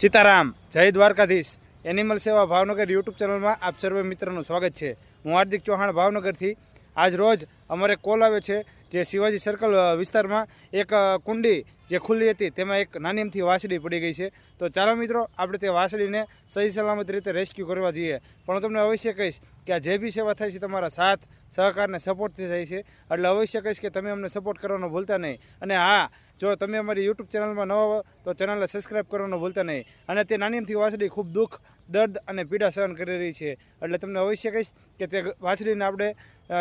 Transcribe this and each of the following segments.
સીતારામ, જય દ્વારકાધીશ. એનિમલ સેવા ભાવનગર યુટ્યુબ ચેનલમાં આપ સર્વે મિત્રોનું સ્વાગત છે. હું હાર્દિક ચૌહાણ ભાવનગરથી આજ રોજ અમારે કોલ આવ્યો છે, જે શિવાજી સર્કલ વિસ્તારમાં એક કુંડી જે ખુલ્લી હતી તેમાં એક નાની અમથી વાસળી પડી ગઈ છે. તો ચાલો મિત્રો, આપણે તે વાસળીને સહી સલામત રીતે રેસ્ક્યુ કરવા જઈએ. પણ તમને અવશ્ય કહીશ કે આ જે બી સેવા થાય છે તમારા સાથ સહકારને સપોર્ટથી થાય છે. એટલે અવશ્ય કહીશ કે તમે અમને સપોર્ટ કરવાનો ભૂલતા નહીં. અને હા, જો તમે અમારી યુટ્યુબ ચેનલમાં ન હો, તો ચેનલને સબસ્ક્રાઈબ કરવાનું ભૂલતા નહીં. અને તે નાનીમથી વાછડી ખૂબ દુઃખ દર્દ અને પીડા સહન કરી રહી છે. એટલે તમને અવશ્ય કહીશ કે તે વાછડીને આપણે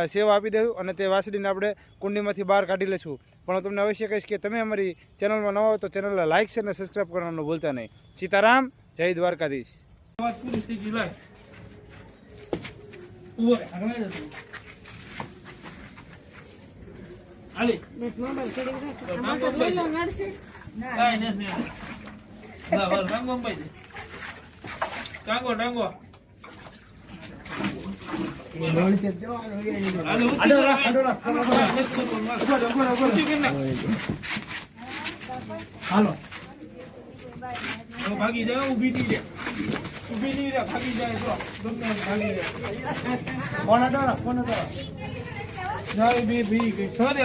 સેવા આપી દઉં અને તે વાછડીને આપણે કુંડીમાંથી બહાર કાઢી લઈશું પણ હું તમને અવશ્ય કહીશ કે તમે અમારી ચેનલમાં નવા હો તો ચેનલને લાઇક છે અને સબસ્ક્રાઈબ કરવાનું ભૂલતા નહીં. સીતારામ જય દ્વારકાધીશ. ના બસ ડાંગો ટાંગો ડાંગો હાલો, ભાગી જાય ઊભી નહીં રે ઊભી નહીં રે ભાગી જાય તો ભાગી જાય કોણ હતો કોણ હતો જાય બે ભી ગઈ સોરી